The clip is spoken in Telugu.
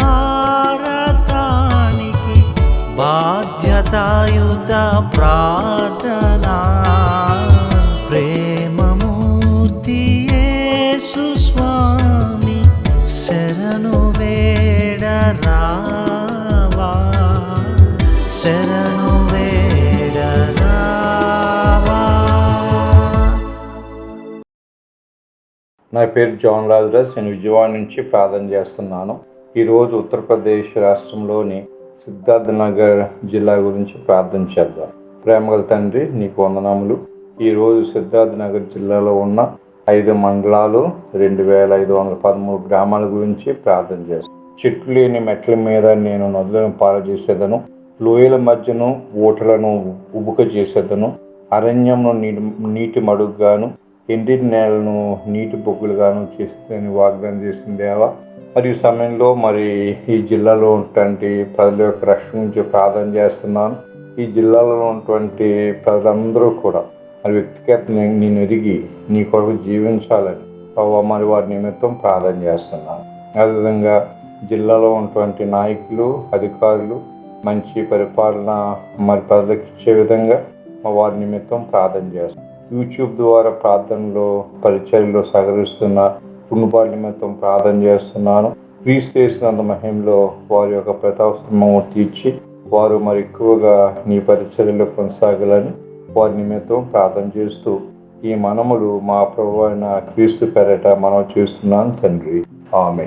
భారతానికి బాధ్యతాయుత ప్రార్థనా. ప్రేమమూర్తి సుస్వామి శరణు వేడరావా శరణు నా పేరు జాన్ రాజరాజ్ నేను విజయవాడ నుంచి ప్రార్థన చేస్తున్నాను. ఈరోజు ఉత్తరప్రదేశ్ రాష్ట్రంలోని సిద్ధార్థ నగర్ జిల్లా గురించి ప్రార్థన చేద్దాం. ప్రేమగల తండ్రి నీకు వందనములు. ఈరోజు సిద్ధార్థ నగర్ జిల్లాలో ఉన్న ఐదు మండలాలు రెండు వేల ఐదు వందల పదమూడు గ్రామాల గురించి ప్రార్థన చేస్తాను చెట్లు లేని మెట్ల మీద నేను నదులను పాలు చేసేదను. లోయల మధ్యను ఊటలను ఉబుక చేసేదను. అరణ్యంను నీటి నీటి మడుగుగాను ఎండిన నేలను నీటి బొగ్గులుగాను చేసేదని వాగ్దానం చేసిన దేవా. మరి ఈ సమయంలో మరి ఈ జిల్లాలో ఉన్నటువంటి ప్రజల యొక్క రక్షణ గురించి ప్రార్థన చేస్తున్నాను. ఈ జిల్లాలో ఉన్నటువంటి ప్రజలందరూ కూడా మరి వ్యక్తిగత నేను ఎదిగి నీ కొరకు జీవించాలని ప్రభావ మరి వారి నిమిత్తం ప్రార్థన చేస్తున్నాను. అదేవిధంగా జిల్లాలో ఉన్నటువంటి నాయకులు అధికారులు మంచి పరిపాలన మరి ప్రజలకు ఇచ్చే విధంగా మా వారి నిమిత్తం ప్రార్థన చేస్తాం యూట్యూబ్ ద్వారా ప్రార్థనలో పరిచర్యలో సహకరిస్తున్న కుటుంబాల నిమిత్తం ప్రార్థన చేస్తున్నాను. క్రీస్తు చేసినంత మహిమలో వారి యొక్క ప్రతాపము తీర్చి వారు మరి ఎక్కువగా నీ పరిచర్యలో కొనసాగాలని వారి నిమిత్తం ప్రార్థన చేస్తూ ఈ మనములు మా ప్రభు అయిన క్రీస్తు పెరట మనం చేస్తున్నాను తండ్రి. ఆమె